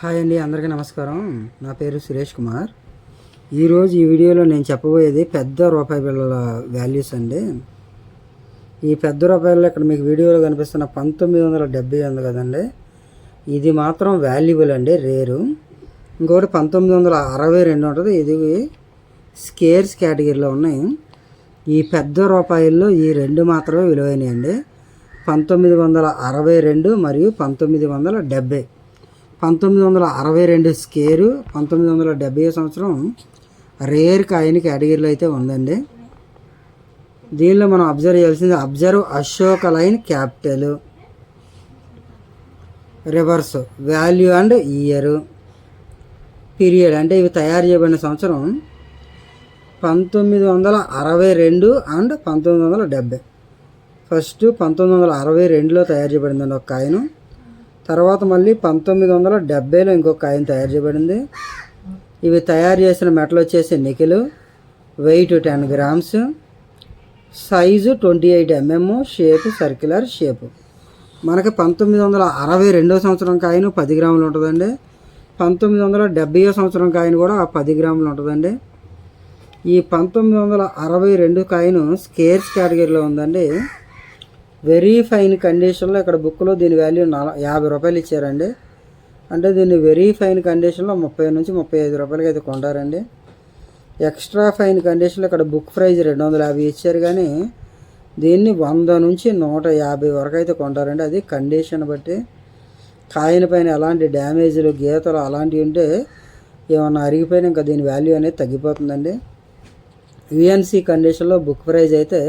Hi అండి అందరికీ నమస్కారం. నా పేరు సురేష్ కుమార్. ఈరోజు ఈ వీడియోలో నేను చెప్పబోయేది పెద్ద రూపాయి బిళ్ళల వాల్యూస్ అండి. ఈ పెద్ద రూపాయలు ఇక్కడ మీకు వీడియోలో కనిపిస్తున్న పంతొమ్మిది వందల డెబ్బై ఉంది కదండి. ఇది మాత్రం వాల్యుబుల్ అండి రేరు ఇంకొకటి పంతొమ్మిది వందల అరవై రెండు ఉంటుంది. ఇది స్కేర్స్ కేటగిరీలో ఉన్నాయి. ఈ పెద్ద రూపాయల్లో ఈ రెండు మాత్రమే విలువైనవి అండి పంతొమ్మిది వందల అరవై రెండు మరియు పంతొమ్మిది వందల డెబ్బై. పంతొమ్మిది వందల అరవై రెండు స్కేరు పంతొమ్మిది వందల డెబ్బై సంవత్సరం రేర్ కాయిన్ కేటగిరీలో అయితే ఉందండి. దీనిలో మనం అబ్జర్వ్ చేయాల్సింది observe Ashoka lion capital reverse value and year period అంటే ఇవి తయారు చేయబడిన సంవత్సరం పంతొమ్మిది వందల అరవై రెండు అండ్ పంతొమ్మిది వందల డెబ్బై ఫస్ట్ పంతొమ్మిది వందల అరవై రెండులో తయారు చేయబడిందండి ఒక కాయిన్. తర్వాత మళ్ళీ పంతొమ్మిది వందల డెబ్బైలో ఇంకొక కాయిన్ తయారు చేయబడింది. ఇవి తయారు చేసిన మెటల్ వచ్చేసి nickel weight ten grams size twenty eight mm shape circular shape మనకి పంతొమ్మిది వందల అరవై రెండో సంవత్సరం కాయిన్ పది గ్రాములు ఉంటుందండి. పంతొమ్మిది వందల డెబ్బై సంవత్సరం కాయిన్ కూడా పది గ్రాములు ఉంటుందండి. ఈ పంతొమ్మిది వందల అరవై రెండు కాయిన్ స్కేర్స్ కేటగిరీలో ఉందండి. వెరీ ఫైన్ కండిషన్లో ఇక్కడ బుక్లో దీని వాల్యూ నల యాభై రూపాయలు ఇచ్చారండి. అంటే దీన్ని వెరీ ఫైన్ కండిషన్లో ముప్పై నుంచి ముప్పై ఐదు రూపాయలకి అయితే కొంటారండి. ఎక్స్ట్రా ఫైన్ కండిషన్లో ఇక్కడ బుక్ ప్రైజ్ రెండు వందల యాభై ఇచ్చారు కానీ దీన్ని వంద నుంచి నూట యాభై వరకు అయితే కొంటారండి. అది కండిషన్ బట్టి. కాయిన్ పైన ఎలాంటి డ్యామేజ్లు గీతలు అలాంటివి ఉంటే ఏమన్నా అరిగిపోయినా ఇంకా దీని వాల్యూ అనేది తగ్గిపోతుందండి. యుఎన్సి కండిషన్లో బుక్ ప్రైజ్ అయితే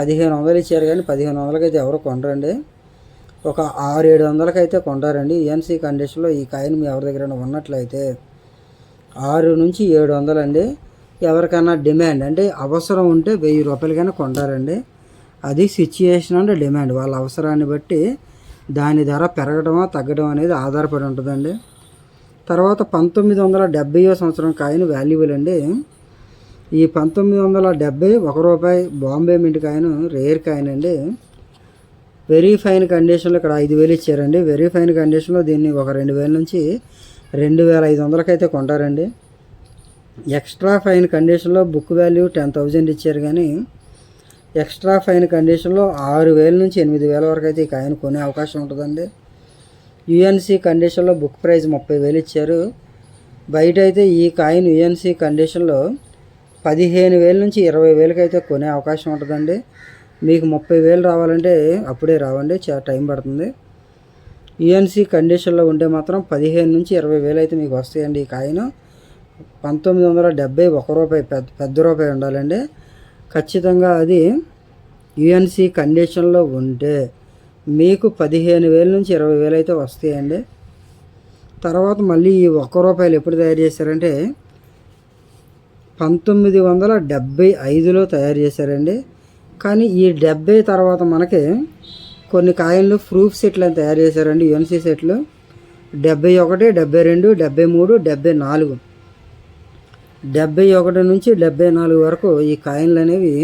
పదిహేను వందలు ఇచ్చారు కానీ పదిహేను వందలకి అయితే ఎవరు కొనరండి. ఒక ఆరు ఏడు వందలకి అయితే కొంటారండి ఈఎన్సీ కండిషన్లో ఈ కాయిన్ మీ ఎవరి దగ్గర ఉన్నట్లయితే ఆరు నుంచి ఏడు వందలండి. ఎవరికైనా డిమాండ్ అంటే అవసరం ఉంటే వెయ్యి రూపాయలకైనా కొంటారండి. అది సిచ్యుయేషన్ అండ్ డిమాండ్. వాళ్ళ అవసరాన్ని బట్టి దాని ధర పెరగడమో తగ్గడం అనేది ఆధారపడి ఉంటుందండి. తర్వాత పంతొమ్మిది వందల డెబ్బైయో సంవత్సరం కాయిన్ వాల్యుబుల్ అండి. ఈ పంతొమ్మిది వందల డెబ్బై ఒక రూపాయి Bombay mint coin rare coin అండి వెరీ ఫైన్ కండిషన్లో ఇక్కడ ఐదు వేలు ఇచ్చారండి. వెరీ ఫైన్ కండిషన్లో దీన్ని ఒక రెండు వేల నుంచి రెండు వేల ఐదు వందలకైతే కొంటారండి. ఎక్స్ట్రా ఫైన్ కండిషన్లో బుక్ వాల్యూ టెన్ థౌజండ్ ఇచ్చారు కానీ ఎక్స్ట్రా ఫైన్ కండిషన్లో ఆరు వేల నుంచి ఎనిమిది వేల వరకు అయితే ఈ కాయిన్ కొనే అవకాశం ఉంటుందండి. యుఎన్సి కండిషన్లో బుక్ ప్రైస్ ముప్పై వేలు ఇచ్చారు. బయట అయితే ఈ కాయిన్ యుఎన్సి కండిషన్లో పదిహేను వేల నుంచి ఇరవై వేలకి అయితే కొనే అవకాశం ఉంటుందండి. మీకు ముప్పై వేలు రావాలంటే అప్పుడే రావండి చాలా టైం పడుతుంది. ఈఎన్సీ కండిషన్లో ఉంటే మాత్రం పదిహేను నుంచి ఇరవై వేలు అయితే మీకు వస్తాయండి ఈ కాయిన్. పంతొమ్మిది వందల డెబ్బై ఒక రూపాయి పెద్ద పెద్ద రూపాయి ఉండాలండి. ఖచ్చితంగా అది యుఎన్సి కండిషన్లో ఉంటే మీకు పదిహేను వేల నుంచి ఇరవై వేలు అయితే వస్తాయండి. తర్వాత మళ్ళీ ఈ ఒక్క రూపాయలు ఎప్పుడు తయారు చేశారంటే పంతొమ్మిది వందల డెబ్భై ఐదులో తయారు చేశారండి. కానీ ఈ డెబ్బై తర్వాత మనకి కొన్ని కాయిన్లు ప్రూఫ్ సెట్లు అని తయారు చేశారండి యుఎన్సి సెట్లు. డెబ్బై ఒకటి డెబ్బై రెండు డెబ్బై మూడు డెబ్బై నాలుగు. డెబ్బై ఒకటి నుంచి డెబ్బై నాలుగు వరకు ఈ కాయిన్లు అనేవి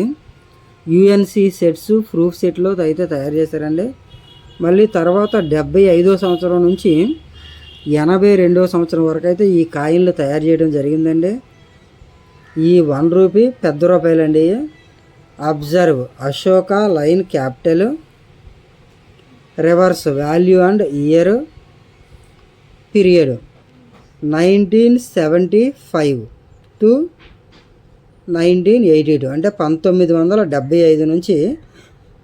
యుఎన్సి సెట్స్ ప్రూఫ్ సెట్లో అయితే తయారు చేశారండి. మళ్ళీ తర్వాత డెబ్బై ఐదో సంవత్సరం నుంచి ఎనభై రెండో సంవత్సరం వరకు అయితే ఈ కాయిన్లు తయారు చేయడం జరిగిందండి. ఈ వన్ రూపీ పెద్ద రూపాయలండి. Observe Ashoka lion capital reverse value and year period nineteen seventy five to nineteen eighty two అంటే పంతొమ్మిది వందల డెబ్బై ఐదు నుంచి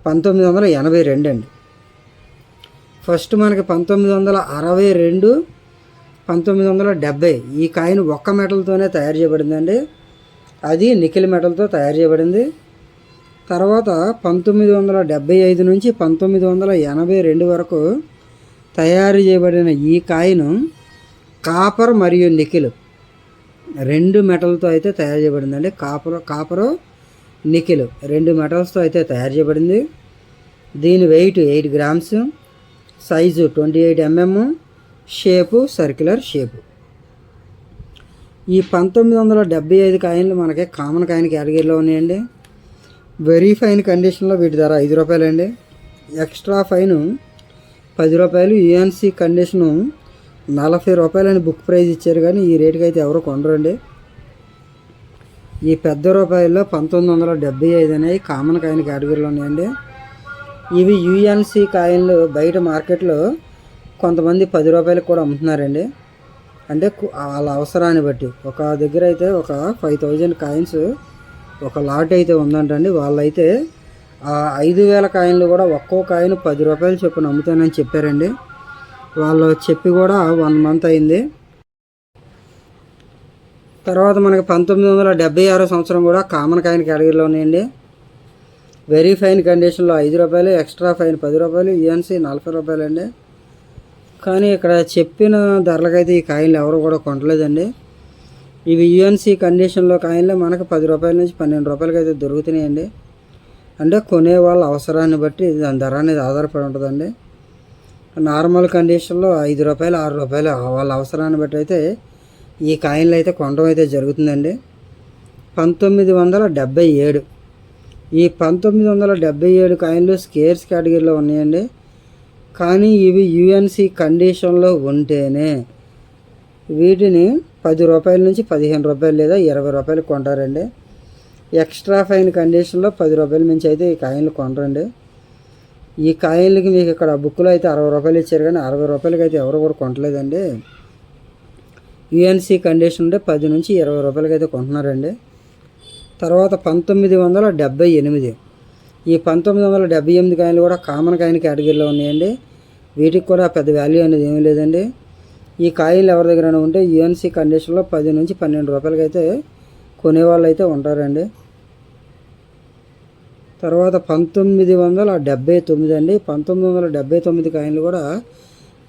పంతొమ్మిది వందల ఎనభై రెండు అండి. ఫస్ట్ మనకి పంతొమ్మిది వందల అరవై రెండు పంతొమ్మిది వందల డెబ్బై ఈ కాయిన్ ఒక్క మెటల్తోనే తయారు చేయబడిందండి. అది నికిల్ మెటల్తో తయారు చేయబడింది. తర్వాత పంతొమ్మిది వందల డెబ్బై ఐదు నుంచి పంతొమ్మిది వందల ఎనభై రెండు వరకు తయారు చేయబడిన ఈ కాయిన్ కాపర్ మరియు నికిల్ రెండు మెటల్తో అయితే తయారు చేయబడిందండి కాపర్ కాపరు నికిల్ రెండు మెటల్స్తో అయితే తయారు చేయబడింది. దీని weight eight grams size twenty eight mm shape circular shape. ఈ పంతొమ్మిది వందల డెబ్బై ఐదు కాయిన్లు మనకి కామన్ కాయిన్ కేటగిరీలో ఉన్నాయండి. వెరీ ఫైన్ కండిషన్లో వీటి ధర ఐదు రూపాయలండి. ఎక్స్ట్రా ఫైన్ పది రూపాయలు. యుఎన్సి కండిషను నలభై రూపాయలని బుక్ ప్రైజ్ ఇచ్చారు కానీ ఈ రేటుకి అయితే ఎవరు కొనరండి. ఈ పెద్ద రూపాయల్లో పంతొమ్మిది వందల డెబ్బై ఐదు అనేవి కామన్ కాయిన్ కేటగిరీలో ఉన్నాయండి. ఇవి యుఎన్సి కాయిన్లు బయట మార్కెట్లో కొంతమంది పది రూపాయలకు కూడా అమ్ముతున్నారండి. అంటే వాళ్ళ అవసరాన్ని బట్టి. ఒక దగ్గర అయితే ఒక ఫైవ్ థౌజండ్ కాయిన్స్ ఒక లాట్ అయితే ఉందంటండి. వాళ్ళైతే ఆ ఐదు వేల కాయిన్లు కూడా ఒక్కో కాయిన్ పది రూపాయలు చొప్పున అమ్ముతానని చెప్పారండి. వాళ్ళు చెప్పి కూడా వన్ మంత్ అయింది. తర్వాత మనకి పంతొమ్మిది వందల డెబ్బై ఆరో సంవత్సరం కూడా కామన్ కాయిన్ కేటగిరీలో ఉన్నాయండి వెరీ ఫైన్ కండిషన్లో ఐదు రూపాయలు ఎక్స్ట్రా ఫైన్ పది రూపాయలు ఈఎన్సీ నలభై రూపాయలు అండి కానీ ఇక్కడ చెప్పిన ధరలకైతే ఈ కాయిన్లు ఎవరు కూడా కొనలేదండి. ఇవి యుఎన్సీ కండిషన్లో కాయిన్లు మనకు పది రూపాయల నుంచి పన్నెండు రూపాయలకి అయితే దొరుకుతున్నాయండి. అంటే కొనే వాళ్ళ అవసరాన్ని బట్టి దాని ధర అనేది ఆధారపడి ఉంటుందండి. నార్మల్ కండిషన్లో ఐదు రూపాయలు ఆరు రూపాయలు వాళ్ళ అవసరాన్ని బట్టి అయితే ఈ కాయిన్లు అయితే కొనడం అయితే జరుగుతుందండి. పంతొమ్మిది వందల డెబ్బై ఏడు. ఈ పంతొమ్మిది వందల డెబ్బై ఏడు కాయిన్లు స్కేర్స్ కేటగిరీలో ఉన్నాయండి. కానీ ఇవి యుఎన్సి కండిషన్లో ఉంటేనే వీటిని పది రూపాయల నుంచి పదిహేను రూపాయలు లేదా ఇరవై రూపాయలు కొంటారండి. ఎక్స్ట్రా ఫైన్ కండిషన్లో పది రూపాయల నుంచి అయితే ఈ కాయిన్లు కొనరండి ఈ కాయిన్లకి మీకు ఇక్కడ బుక్లో అయితే అరవై రూపాయలు ఇచ్చారు కానీ అరవై రూపాయలకి అయితే ఎవరు కూడా కొనలేదండి యుఎన్సి కండిషన్ ఉంటే పది నుంచి ఇరవై రూపాయలకి అయితే కొంటున్నారండి. తర్వాత పంతొమ్మిది వందల డెబ్బై ఎనిమిది ఈ పంతొమ్మిది వందల డెబ్బై ఎనిమిది కాయలు కూడా కామన్ కాయిన్ కేటగిరీలో ఉన్నాయండి. వీటికి కూడా పెద్ద వాల్యూ అనేది ఏమీ లేదండి. ఈ కాయిన్లు ఎవరి దగ్గర ఉంటే యూఎన్సీ కండిషన్లో పది నుంచి పన్నెండు రూపాయలకి అయితే కొనేవాళ్ళు అయితే ఉంటారండి. తర్వాత పంతొమ్మిది వందల డెబ్బై తొమ్మిది అండి. పంతొమ్మిది వందల డెబ్బై తొమ్మిది కాయిన్లు కూడా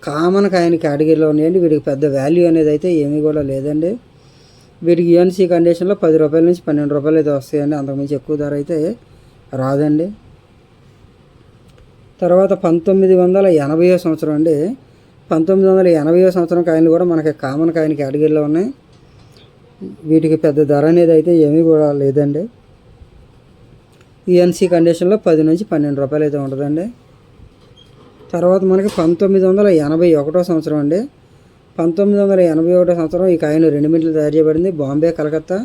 కామన్ కాయిన్ కేటగిరీలో ఉన్నాయండి. వీటికి పెద్ద వాల్యూ అనేది అయితే ఏమీ కూడా లేదండి. వీటికి యూఎన్సీ కండిషన్లో పది రూపాయల నుంచి పన్నెండు రూపాయలు అయితే వస్తాయండి. అంతకుమించి ఎక్కువ ధర అయితే రాదండి. తర్వాత పంతొమ్మిది వందల ఎనభైయో సంవత్సరం అండి. పంతొమ్మిది వందల ఎనభైయో సంవత్సరం కాయలు కూడా మనకి కామన్ కాయిన్ కేటగిరీలో ఉన్నాయి. వీటికి పెద్ద ధర అనేది అయితే ఏమీ కూడా లేదండి. ఈఎన్సీ కండిషన్లో పది నుంచి పన్నెండు రూపాయలు అయితే ఉంటుందండి. తర్వాత మనకి పంతొమ్మిది వందల ఎనభై ఒకటో సంవత్సరం అండి. పంతొమ్మిది వందల ఎనభై ఒకటో సంవత్సరం ఈ కాయిన్ రెండు మీటర్లు తయారు చేయబడింది. బాంబే కలకత్తా.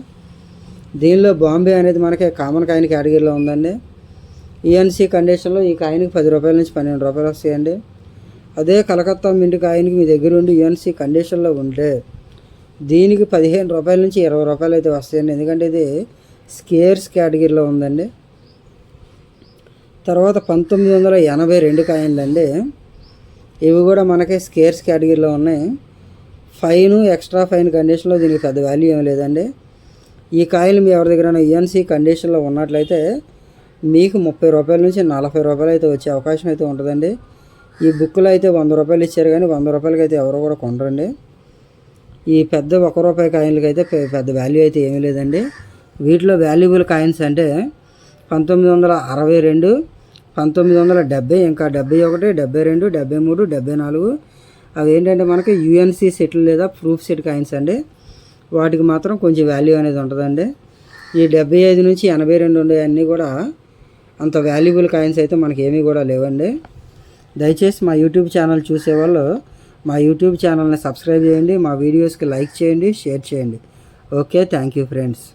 దీనిలో బాంబే అనేది మనకి కామన్ కాయిన్ కేటగిరీలో ఉందండి. ఈఎన్సీ కండిషన్లో ఈ కాయిన్కి పది రూపాయల నుంచి పన్నెండు రూపాయలు వస్తాయండి. అదే కలకత్తా మిండి కాయిన్కి మీ దగ్గర ఉండి ఈఎన్సీ కండిషన్లో ఉంటే దీనికి పదిహేను రూపాయల నుంచి ఇరవై రూపాయలు అయితే వస్తాయండి. ఎందుకంటే ఇది స్కేర్స్ కేటగిరీలో ఉందండి. తర్వాత పంతొమ్మిది వందల ఎనభై రెండు కాయిన్లండి ఇవి కూడా మనకి స్కేర్స్ కేటగిరీలో ఉన్నాయి. ఫైన్ ఎక్స్ట్రా ఫైన్ కండిషన్లో దీనికి పెద్ద వాల్యూ ఏం లేదండి. ఈ కాయలు మీ ఎవరి దగ్గర ఈఎన్సీ కండిషన్లో ఉన్నట్లయితే మీకు ముప్పై రూపాయల నుంచి నలభై రూపాయలు అయితే వచ్చే అవకాశం అయితే ఉంటుందండి. ఈ బుక్లో అయితే వంద రూపాయలు ఇచ్చారు కానీ వంద రూపాయలకి అయితే ఎవరు కూడా కొనరండి. ఈ పెద్ద ఒక రూపాయి కాయిన్లకి అయితే పెద్ద వాల్యూ అయితే ఏమీ లేదండి. వీటిలో వాల్యుబుల్ కాయిన్స్ అంటే పంతొమ్మిది వందల అరవై రెండు పంతొమ్మిది వందల డెబ్బై ఇంకా డెబ్బై ఒకటి డెబ్బై రెండు డెబ్బై మూడు డెబ్బై నాలుగు. అవి ఏంటంటే మనకి యుఎన్సి సెట్లు లేదా ప్రూఫ్ సెట్ కాయిన్స్ అండి. వాటికి మాత్రం కొంచెం వాల్యూ అనేది ఉంటుందండి. ఈ డెబ్బై ఐదు నుంచి ఎనభై రెండు ఉండేవన్నీ కూడా అంత వాల్యుబుల్ కాయిన్స్ అయితే మనకి ఏమీ కూడా లేవండి. దయచేసి మా యూట్యూబ్ ఛానల్ చూసేవాళ్ళు మా యూట్యూబ్ ఛానల్ని సబ్స్క్రైబ్ చేయండి మా వీడియోస్కి లైక్ చేయండి షేర్ చేయండి. Okay thank you friends